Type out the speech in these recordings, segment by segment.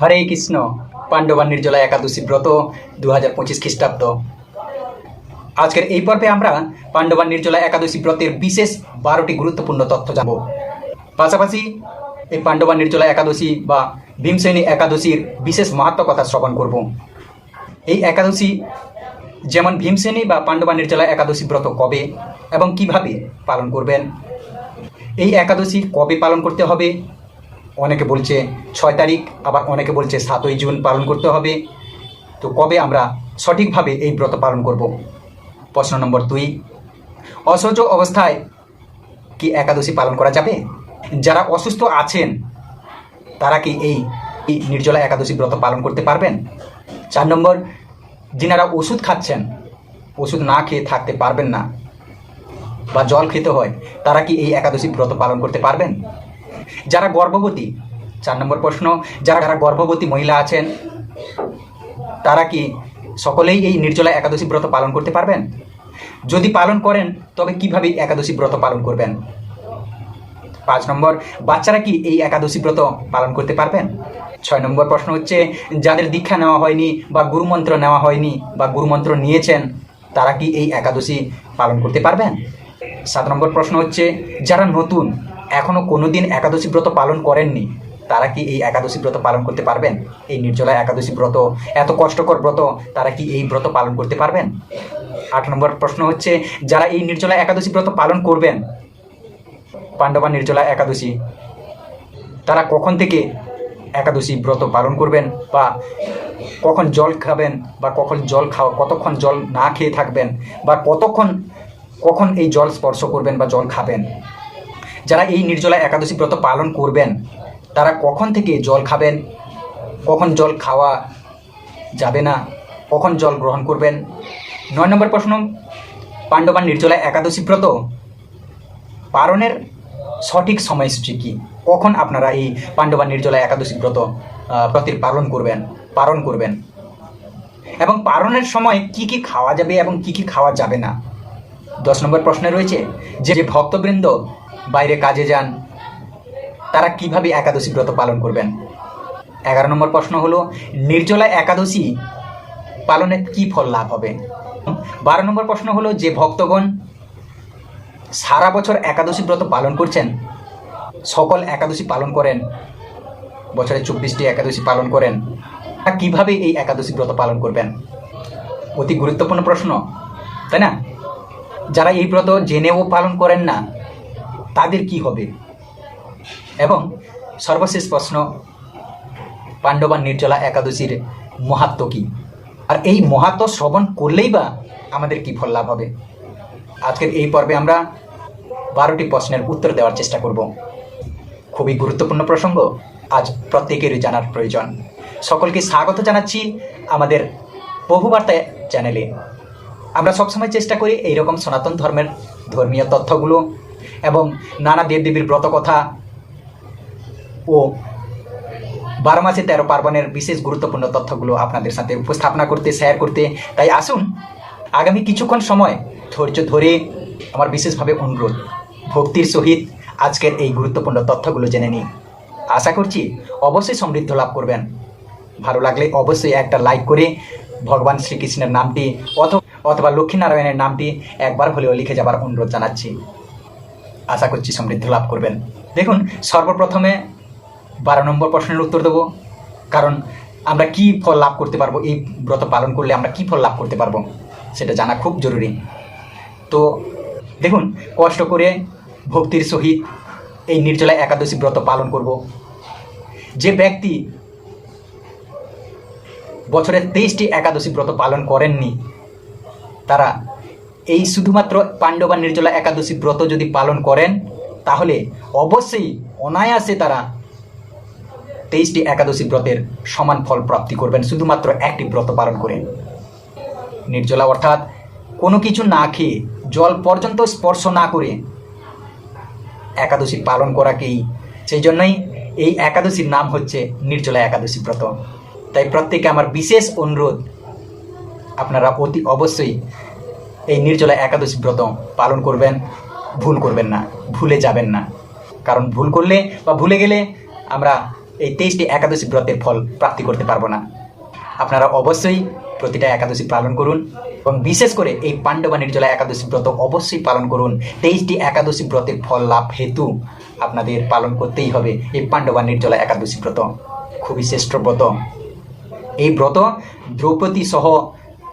হরে কৃষ্ণ, পাণ্ডবা নির্জলা একাদশী ব্রত দু হাজার পঁচিশ খ্রিস্টাব্দ। আজকের এই পর্বে আমরা পাণ্ডবা নির্জলা একাদশী ব্রতের বিশেষ বারোটি গুরুত্বপূর্ণ তথ্য জানব। পাশাপাশি এই পাণ্ডবা নির্জলা একাদশী বা ভীমসেনী একাদশীর বিশেষ মাহাত্ম কথা শ্রবণ করব। এই একাদশী যেমন ভীমসেনী বা পাণ্ডবা নির্জলা একাদশী ব্রত কবে এবং কীভাবে পালন করবেন? এই একাদশী কবে পালন করতে হবে? অনেকে বলছে ছয় তারিখ, আবার অনেকে বলছে সাতই জুন পালন করতে হবে। তো কবে আমরা সঠিকভাবে এই ব্রত পালন করব? প্রশ্ন নম্বর দুই, অসহ্য অবস্থায় কি একাদশী পালন করা যাবে? যারা অসুস্থ আছেন, তারা কি এই নির্জলা একাদশী ব্রত পালন করতে পারবেন? চার নম্বর, যিনারা ওষুধ খাচ্ছেন, ওষুধ না খেয়ে থাকতে পারবেন না বা জল খেতে হয়, তারা কি এই একাদশী ব্রত পালন করতে পারবেন? যারা গর্ভবতী, চার নম্বর প্রশ্ন, যারা যারা গর্ভবতী মহিলা আছেন, তারা কি সকলেই এই নির্জলা একাদশী ব্রত পালন করতে পারবেন? যদি পালন করেন, তবে কীভাবে একাদশী ব্রত পালন করবেন? পাঁচ নম্বর, বাচ্চারা কি এই একাদশী ব্রত পালন করতে পারবেন? ছয় নম্বর প্রশ্ন হচ্ছে, যাদের দীক্ষা নেওয়া হয়নি বা গুরুমন্ত্র নেওয়া হয়নি বা গুরুমন্ত্র নিয়েছেন, তারা কি এই একাদশী পালন করতে পারবেন? সাত নম্বর প্রশ্ন হচ্ছে, যারা নতুন এখনও কোনো দিন একাদশী ব্রত পালন করেননি। তারা কি এই একাদশী ব্রত পালন করতে পারবেন? এই নির্জলা একাদশী ব্রত, এত কষ্টকর ব্রত, তারা কি এই ব্রত পালন করতে পারবেন? আট নম্বর প্রশ্ন হচ্ছে, যারা এই নির্জলা একাদশী ব্রত পালন করবেন? পাণ্ডবা নির্জলা একাদশী, তারা কখন থেকে একাদশী ব্রত পালন করবেন বা কখন জল খাবেন বা কখন জল খাওয়া, কতক্ষণ জল না খেয়ে থাকবেন বা কতক্ষণ, কখন এই জল স্পর্শ করবেন বা জল খাবেন? যারা এই নির্জলা একাদশী ব্রত পালন করবেন তারা কখন থেকে জল খাবেন? কখন জল খাওয়া যাবে না? কখন জল গ্রহণ করবেন? নয় নম্বর প্রশ্ন পাণ্ডবান নির্জলা একাদশী ব্রত পালনের সঠিক সময়সূচি কি? কখন আপনারা এই পাণ্ডবান নির্জলা একাদশী ব্রত আহ, ব্রতের পালন করবেন পালন করবেন? এবং পালনের সময় কি কি খাওয়া যাবে এবং কি কি খাওয়া যাবে না? দশ নম্বর প্রশ্নে রয়েছে যে ভক্তবৃন্দ বাইরে কাজে যান। তারা কীভাবে একাদশী ব্রত পালন করবেন? এগারো নম্বর প্রশ্ন হলো, নির্জলা একাদশী পালনে কি ফল লাভ হবে? বারো নম্বর প্রশ্ন হলো, যে ভক্তগণ সারা বছর একাদশী ব্রত পালন করছেন, সকল একাদশী পালন করেন, বছরে চব্বিশটি একাদশী পালন করেন তা কীভাবে এই একাদশী ব্রত পালন করবেন? অতি গুরুত্বপূর্ণ প্রশ্ন, তাই না? যারা এই ব্রত জেনেও পালন করেন না তাদের কি হবে? এবং সর্বশেষ প্রশ্ন পাণ্ডবা নির্জলা একাদশীর মহাত্ম কি? আর এই মহাত্ম শ্রবণ করলেই বা আমাদের কি ফল লাভ হবে? আজকের এই পর্বে আমরা বারোটি প্রশ্নের উত্তর দেওয়ার চেষ্টা করব। খুবই গুরুত্বপূর্ণ প্রসঙ্গ, আজ প্রত্যেকেরই জানার প্রয়োজন। সকলকে স্বাগত জানাচ্ছি আমাদের বহুবার্তা চ্যানেলে। আমরা সবসময় চেষ্টা করি এইরকম সনাতন ধর্মের ধর্মীয় তথ্যগুলো এবং নানা দেবদেবীর ব্রত কথা ও বারো মাসে তেরো পার্বণের বিশেষ গুরুত্বপূর্ণ তথ্যগুলো আপনাদের সাথে উপস্থাপনা করতে শেয়ার করতে। তাই আসুন, আগামী কিছুক্ষণ সময় ধৈর্য ধরে আমার বিশেষভাবে অনুরোধ, ভক্তির সহিত আজকের এই গুরুত্বপূর্ণ তথ্যগুলো জেনে নিই আশা করছি অবশ্যই সমৃদ্ধ লাভ করবেন। ভালো লাগলে অবশ্যই একটা লাইক করে ভগবান শ্রীকৃষ্ণের নামটি অথবা লক্ষ্মীনারায়ণের নামটি একবার হলেও লিখে যাবার অনুরোধ জানাচ্ছি। আশা করছি সমৃদ্ধি লাভ করবেন। দেখুন, সর্বপ্রথমে বারো নম্বর প্রশ্নের উত্তর দেবো। কারণ আমরা কি ফল লাভ করতে পারব, এই ব্রত পালন করলে আমরা কি ফল লাভ করতে পারব, সেটা জানা খুব জরুরি। তো দেখুন, কষ্ট করে ভক্তির সহিত এই নির্জলা একাদশী ব্রত পালন করব। যে ব্যক্তি বছরে তেইশটি একাদশী ব্রত পালন করেননি, তারা এই শুধুমাত্র পাণ্ডবা নির্জলা একাদশী ব্রত যদি পালন করেন, তাহলে অবশ্যই অনায়াসে তারা তেইশটি একাদশী ব্রতের সমান ফল প্রাপ্তি করবেন, শুধুমাত্র একটি ব্রত পালন করে। নির্জলা অর্থাৎ কোনো কিছু না খেয়ে, জল পর্যন্ত স্পর্শ না করে একাদশী পালন করাকেই। সেই জন্যই এই একাদশীর নাম হচ্ছে নির্জলা একাদশী ব্রত। তাই প্রত্যেকে আমার বিশেষ অনুরোধ, আপনারা অতি অবশ্যই এই নির্জলা একাদশী ব্রত পালন করবেন, ভুল করবেন না, ভুলে যাবেন না। কারণ ভুল করলে বা ভুলে গেলে আমরা এই তেইশটি একাদশী ব্রতের ফল প্রাপ্তি করতে পারব না। আপনারা অবশ্যই প্রতিটা একাদশী পালন করুন এবং বিশেষ করে এই পাণ্ডবা নির্জলা একাদশী ব্রত অবশ্যই পালন করুন। তেইশটি একাদশী ব্রতের ফল লাভ হেতু আপনাদের পালন করতেই হবে এই পাণ্ডবা নির্জলা একাদশী ব্রত। খুবই শ্রেষ্ঠ ব্রত। এই ব্রত দ্রৌপদী সহ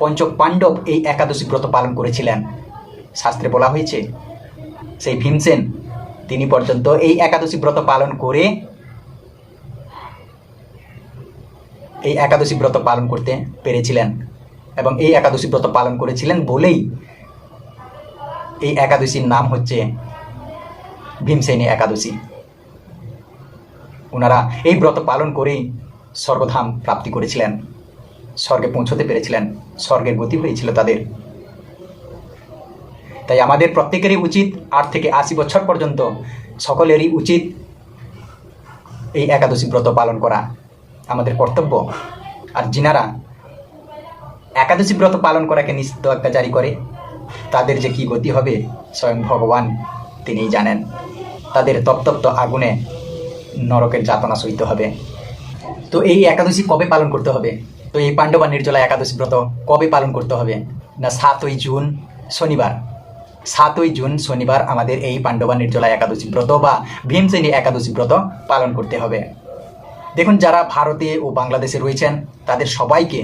পঞ্চ পাণ্ডব এই একাদশী ব্রত পালন করেছিলেন। শাস্ত্রে বলা হয়েছে, সেই ভীমসেন তিনি পর্যন্ত এই একাদশী ব্রত পালন করে, এই একাদশী ব্রত পালন করতে পেরেছিলেন এবং এই একাদশী ব্রত পালন করেছিলেন বলেই এই একাদশীর নাম হচ্ছে ভীমসেনী একাদশী। ওনারা এই ব্রত পালন করেই স্বর্গধাম প্রাপ্তি করেছিলেন। স্বর্গে পৌঁছতে পেরেছিলেন, স্বর্গের গতি হয়েছিল তাদের। তাই আমাদের প্রত্যেকেরই উচিত আট থেকে আশি বছর পর্যন্ত সকলেরই উচিত এই একাদশী ব্রত পালন করা। আমাদের কর্তব্য। আর যিনারা একাদশী ব্রত পালন করাকে নিষেধাজ্ঞা জারি করে, তাদের যে কি গতি হবে স্বয়ং ভগবান তিনিই জানেন। তাদের তপ্তপ্ত আগুনে নরকের যাতনা সইতে হবে। তো এই একাদশী কবে পালন করতে হবে? তো এই পাণ্ডবা নির্জলা একাদশী ব্রত কবে পালন করতে হবে? না সাতই জুন শনিবার? সাতই জুন শনিবার আমাদের এই পাণ্ডবা নির্জলা একাদশী ব্রত বা ভীমসেনী একাদশী ব্রত পালন করতে হবে। দেখুন, যারা ভারতে ও বাংলাদেশে রয়েছেন, তাদের সবাইকে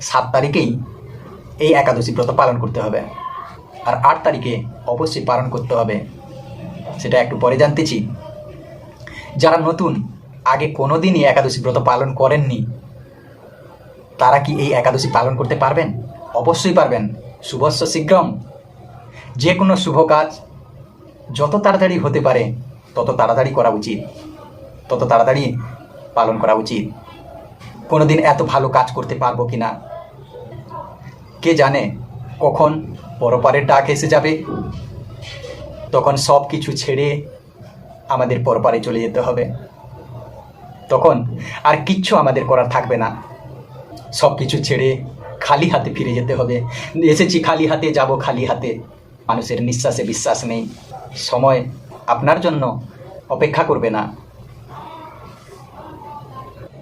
সাত তারিখেই এই একাদশী ব্রত পালন করতে হবে। আর আট তারিখে অবশ্যই পালন করতে হবে। সেটা একটু পরে জানতেছি যারা নতুন, আগে কোনো দিনই একাদশী ব্রত পালন করেননি তারা কি এই একাদশী পালন করতে পারবেন? অবশ্যই পারবেন। শুভস্য শীঘ্রম। যে কোনো শুভ কাজ যত তাড়াতাড়ি হতে পারে, তত তাড়াতাড়ি করা উচিত। তত তাড়াতাড়ি পালন করা উচিত। কোনো দিন এত ভালো কাজ করতে পারব কি না কে জানে কখন পরপারের ডাক এসে যাবে? তখন সব কিছু ছেড়ে আমাদের পরপারে চলে যেতে হবে। তখন আর কিচ্ছু আমাদের করার থাকবে না। সব কিছু ছেড়ে খালি হাতে ফিরে যেতে হবে। এসেছি খালি হাতে, যাব খালি হাতে। মানুষের নিঃশ্বাসে বিশ্বাস নেই। সময় আপনার জন্য অপেক্ষা করবে না।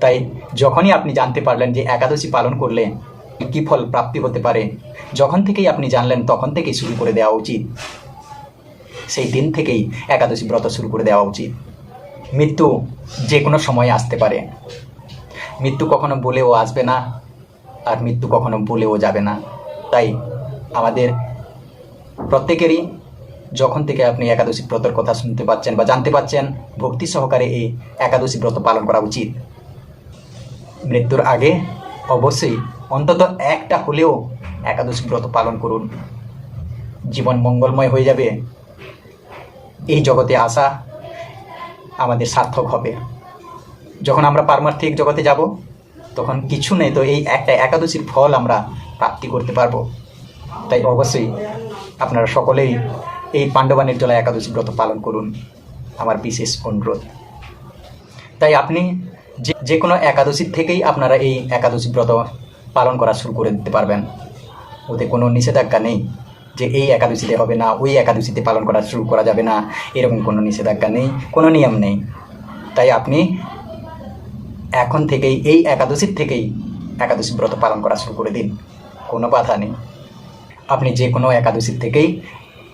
তাই যখনই আপনি জানতে পারলেন যে একাদশী পালন করলে কী ফল প্রাপ্তি হতে পারে, যখন থেকেই আপনি জানলেন তখন থেকেই শুরু করে দেওয়া উচিত। সেই দিন থেকেই একাদশী ব্রত শুরু করে দেওয়া উচিত। মৃত্যু যে কোনো সময় আসতে পারে। মৃত্যু কখনো বলেও আসবে না, আর মৃত্যু কখনো বলেও যাবে না। তাই আমাদের প্রত্যেকেরই যখন থেকে আপনি একাদশী ব্রতের কথা শুনতে পাচ্ছেন বা জানতে পাচ্ছেন, ভক্তি সহকারে এই একাদশী ব্রত পালন করা উচিত। মৃত্যুর আগে অবশ্যই অন্তত একটা হলেও একাদশী ব্রত পালন করুন। জীবন মঙ্গলময় হয়ে যাবে। এই জগতে আসা আমাদের সার্থক হবে। যখন আমরা পারমার্থিক জগতে যাব, তখন কিছু নেই, তো এই একটা একাদশীর ফল আমরা প্রাপ্তি করতে পারব। তাই অবশ্যই আপনারা সকলেই এই পাণ্ডবা নির্জলা একাদশী ব্রত পালন করুন। আমার বিশেষ অনুরোধ। তাই আপনি যে যে কোনো একাদশীর থেকেই আপনারা এই একাদশী ব্রত পালন করা শুরু করে দিতে পারবেন। ওতে কোনো নিষেধাজ্ঞা নেই যে এই একাদশীতে হবে না, ওই একাদশীতে পালন করা শুরু করা যাবে না, এরকম কোনো নিষেধাজ্ঞা নেই, কোনো নিয়ম নেই। তাই আপনি এখন থেকেই, এই একাদশীর থেকেই একাদশী ব্রত পালন করা শুরু করে দিন। কোনো বাধা নেই। আপনি যে কোনো একাদশীর থেকেই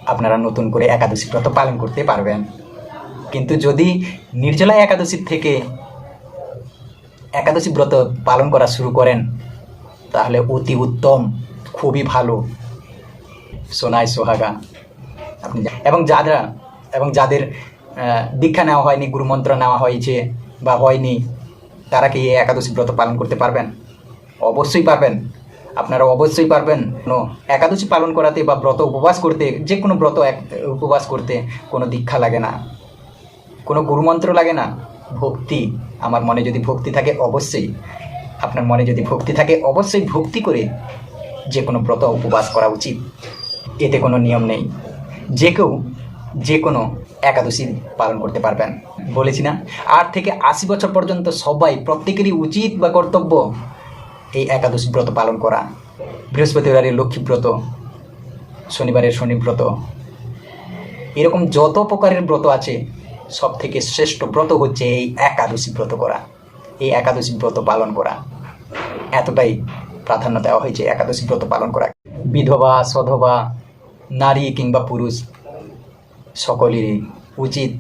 আপনারা নতুন করে একাদশী ব্রত পালন করতে পারবেন। কিন্তু যদি নির্জলা একাদশীর থেকে একাদশী ব্রত পালন করা শুরু করেন, তাহলে অতি উত্তম, খুবই ভালো। সোনায় সোহাগা। আপনি এবং যারা এবং যাদের দীক্ষা নেওয়া হয়নি, গুরুমন্ত্র নেওয়া হয়েছে বা হয়নি তারা কি এই একাদশী ব্রত পালন করতে পারবেন? অবশ্যই পারবেন। আপনারা অবশ্যই পারবেন। কোনো একাদশী পালন করাতে বা ব্রত উপবাস করতে, যে কোনো ব্রত এক, উপবাস করতে কোনো দীক্ষা লাগে না। কোনো গুরুমন্ত্র লাগে না। ভক্তি, আমার মনে যদি ভক্তি থাকে, অবশ্যই। আপনার মনে যদি ভক্তি থাকে, অবশ্যই ভক্তি করে যে কোনো ব্রত উপবাস করা উচিত। এতে কোনো নিয়ম নেই। যে কেউ যে কোনো একাদশী পালন করতে পারবেন, বলেছি না? আট থেকে আশি বছর পর্যন্ত সবাই প্রত্যেকেরই উচিত বা কর্তব্য এই একাদশী ব্রত পালন করা। বৃহস্পতিবারের লক্ষ্মী ব্রত, শনিবারের শনি ব্রত। এরকম যত প্রকারের ব্রত আছে সব থেকে শ্রেষ্ঠ ব্রত হচ্ছে এই একাদশী ব্রত করা, এই একাদশী ব্রত পালন করা। এতটাই প্রাধান্য দেওয়া হয়েছে একাদশী ব্রত পালন করা বিধবা, সধবা, নারী কিংবা পুরুষ সকলেরই উচিত,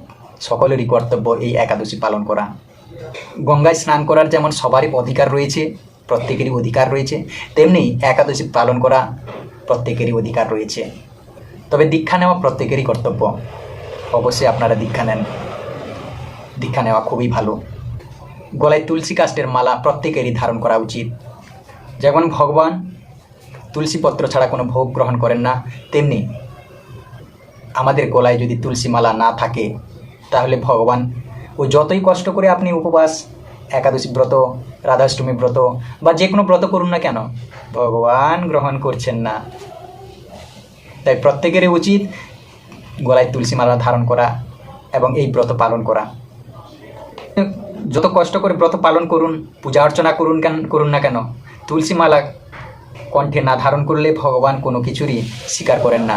সকলেরই কর্তব্য এই একাদশী পালন করা। গঙ্গায় স্নান করার যেমন সবারই অধিকার রয়েছে, প্রত্যেকেরই অধিকার রয়েছে, তেমনি একাদশী পালন করা প্রত্যেকেরই অধিকার রয়েছে। তবে দীক্ষা নেওয়া প্রত্যেকেরই কর্তব্য। অবশ্যই আপনারা দীক্ষা নেন। দীক্ষা নেওয়া খুবই ভালো। গলায় তুলসী কাষ্টের মালা প্রত্যেকেরই ধারণ করা উচিত। যেমন ভগবান, তুলসী পত্র ছাড়া কোনো ভোগ গ্রহণ করেন না, তেমনি আমাদের গলায় যদি তুলসী মালা না থাকে, তাহলে ভগবান ও যতই কষ্ট করে আপনি উপবাস, একাদশী ব্রত, রাধাষ্টমী ব্রত বা যে কোনো ব্রত করুন না কেন, ভগবান গ্রহণ করছেন না। তাই প্রত্যেকেরই উচিত গলায় তুলসী মালা ধারণ করা এবং এই ব্রত পালন করা। যত কষ্ট করে ব্রত পালন করুন, পূজা অর্চনা করুন কেন, করুন না কেন তুলসী মালা কণ্ঠে না ধারণ করলে ভগবান কোনো কিছুরই স্বীকার করেন না।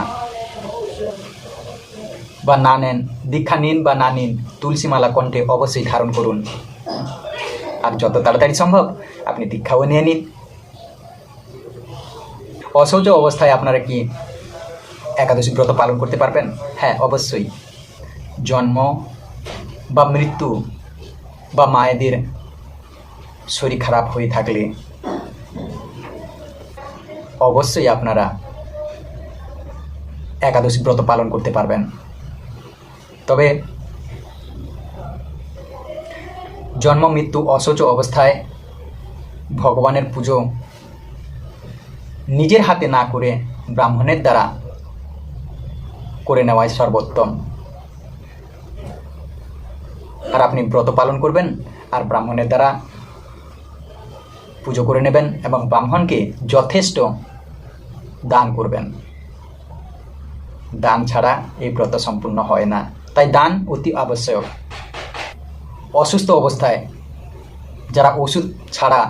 বা না নেন, দীক্ষা নিন বা না নিন, তুলসীমালা কণ্ঠে অবশ্যই ধারণ করুন। আর যত তাড়াতাড়ি সম্ভব আপনি দীক্ষাও নিয়ে নিন। অসৌচ অবস্থায় আপনারা কি একাদশী ব্রত পালন করতে পারবেন? হ্যাঁ অবশ্যই। জন্ম বা মৃত্যু বা মায়েদের শরীর খারাপ হয়ে থাকলে অবশ্যই আপনারা একাদশী ব্রত পালন করতে পারবেন। তবে জন্ম, মৃত্যু অসৌচ অবস্থায় ভগবানের পুজো নিজের হাতে না করে ব্রাহ্মণের দ্বারা করে নেওয়াই সর্বোত্তম। আর আপনি ব্রত পালন করবেন আর ব্রাহ্মণের দ্বারা পুজো করে নেবেন এবং ব্রাহ্মণকে যথেষ্ট দান করবেন। দান ছাড়া এই ব্রত সম্পূর্ণ হয় না। তাই দান অতি আবশ্যক। অসুস্থ অবস্থায় যারা ওষুধ ছাড়া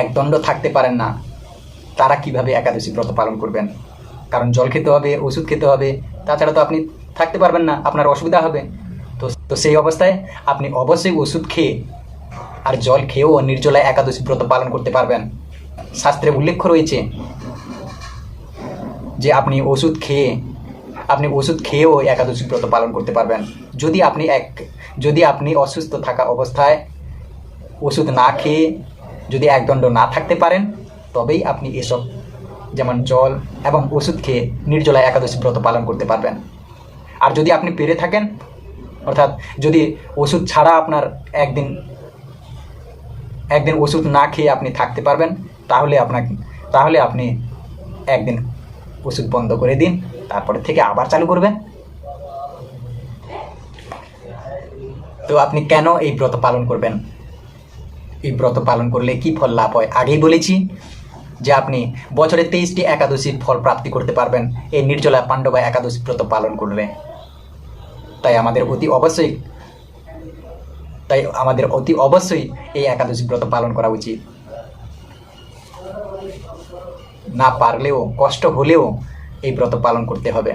একদণ্ড থাকতে পারেন না, তারা কীভাবে একাদশী ব্রত পালন করবেন? কারণ জল খেতে হবে, ওষুধ খেতে হবে, তাছাড়া তো আপনি থাকতে পারবেন না, আপনার অসুবিধা হবে। তো তো সেই অবস্থায় আপনি অবশ্যই ওষুধ খেয়ে আর জল খেয়েও নির্জলায় একাদশী ব্রত পালন করতে পারবেন। শাস্ত্রে উল্লেখ রয়েছে যে আপনি ওষুধ খেয়ে আপনি ওষুধ খেয়েও একাদশী ব্রত পালন করতে পারবেন। যদি আপনি এক, যদি আপনি অসুস্থ থাকা অবস্থায় ওষুধ না খেয়ে যদি একদণ্ড না থাকতে পারেন, তবেই আপনি এসব যেমন জল এবং ওষুধ খেয়ে নির্জলা একাদশী ব্রত পালন করতে পারবেন। আর যদি আপনি পেরে থাকেন, অর্থাৎ যদি ওষুধ ছাড়া আপনার একদিন একদিন ওষুধ না খেয়ে আপনি থাকতে পারবেন, তাহলে আপনাকে, তাহলে আপনি একদিন ওষুধ বন্ধ করে দিন। তারপরে থেকে আবার চালু করবেন? তো আপনি কেন এই ব্রত পালন করবেন? এই ব্রত পালন করলে কি ফল লাভ হয়? আগেই বলেছি যে আপনি বছরে তেইশটি একাদশীর ফল প্রাপ্তি করতে পারবেন। এই নির্জলা পাণ্ডবা একাদশী ব্রত পালন করলে। তাই আমাদের অতি অবশ্যই, তাই আমাদের অতি অবশ্যই এই একাদশী ব্রত পালন করা উচিত। না পারলেও, কষ্ট হলেও এই ব্রত পালন করতে হবে।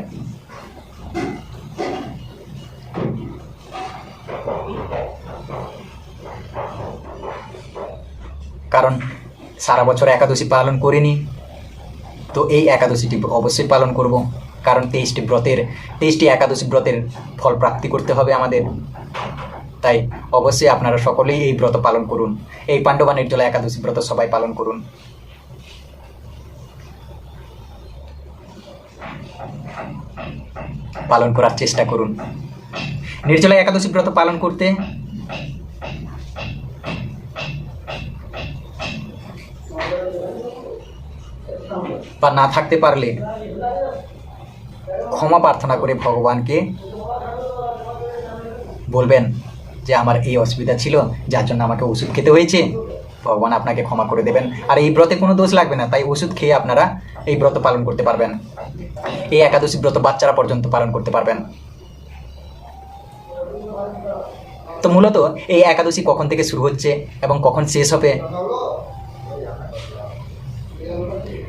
কারণ সারা বছর একাদশী পালন করিনি, তো এই একাদশীটি অবশ্যই পালন করব। কারণ তেইশটি ব্রতের, তেইশটি একাদশী ব্রতের ফল প্রাপ্তি করতে হবে আমাদের। তাই অবশ্যই আপনারা সকলেই এই ব্রত পালন করুন। এই পাণ্ডবা নির্জলা একাদশী ব্রত সবাই পালন করুন। পালন করার চেষ্টা করুন। নির্জলা একাদশী ব্রত পালন করতে বা না থাকতে পারলে ক্ষমা প্রার্থনা করে ভগবানকে বলবেন যে, আমার এই অসুবিধা ছিল, যার জন্য আমাকে ওষুধ খেতে হয়েছে। ভগবান আপনাকে ক্ষমা করে দেবেন। আর এই ব্রতে কোনো দোষ লাগবে না, তাই ওষুধ খেয়ে আপনারা এই ব্রত পালন করতে পারবেন। এই একাদশী ব্রত বাচ্চারা পর্যন্ত পালন করতে পারবেন। তো মূলত এই একাদশী কখন থেকে শুরু হচ্ছে এবং কখন শেষ হবে?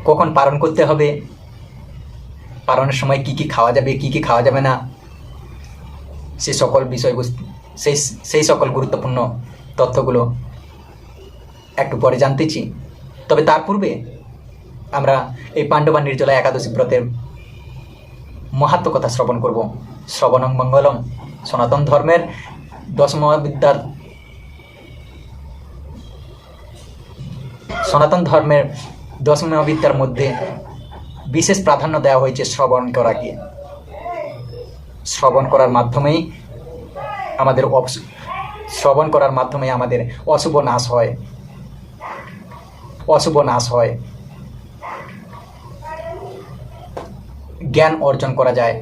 কখন পালন করতে হবে? পালনের সময় কি কি খাওয়া যাবে, কি কি খাওয়া যাবে না? সে সকল বিষয়বস্তু সেই সেই সকল গুরুত্বপূর্ণ তথ্যগুলো একটু পরে জানতেছি তবে তার পূর্বে আমরা এই পাণ্ডবা নির্জলা একাদশী ব্রতের মহাত্ম কথা শ্রবণ করব। শ্রবণং মঙ্গলম। সনাতন ধর্মের দশম বিদ্যার সনাতন ধর্মের দশম বিদ্যার মধ্যে বিশেষ প্রাধান্য দেওয়া হয়েছে শ্রবণ করাকে। শ্রবণ করার মাধ্যমেই আমাদের শ্রবণ করার মাধ্যমে আমাদের অশুভ নাশ হয়। অশুভ নাশ হয়। জ্ঞান অর্জন করা যায়।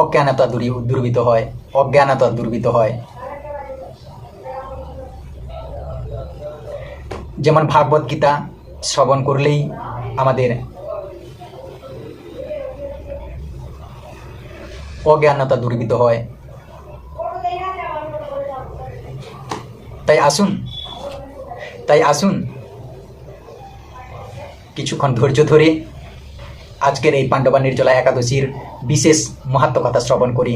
অজ্ঞানতা দূরী দূরীভূত হয়। অজ্ঞানতা দূরীভূত হয়। যেমন ভাগবত গীতা শ্রবণ করলেই আমাদের অজ্ঞানতা দূরীভূত হয়। তাই আসুন তাই আসুন কিছুক্ষণ ধৈর্য ধরে আজকের এই পাণ্ডবা নির্জলা একাদশীর বিশেষ মহাত্ম কথা শ্রবণ করি।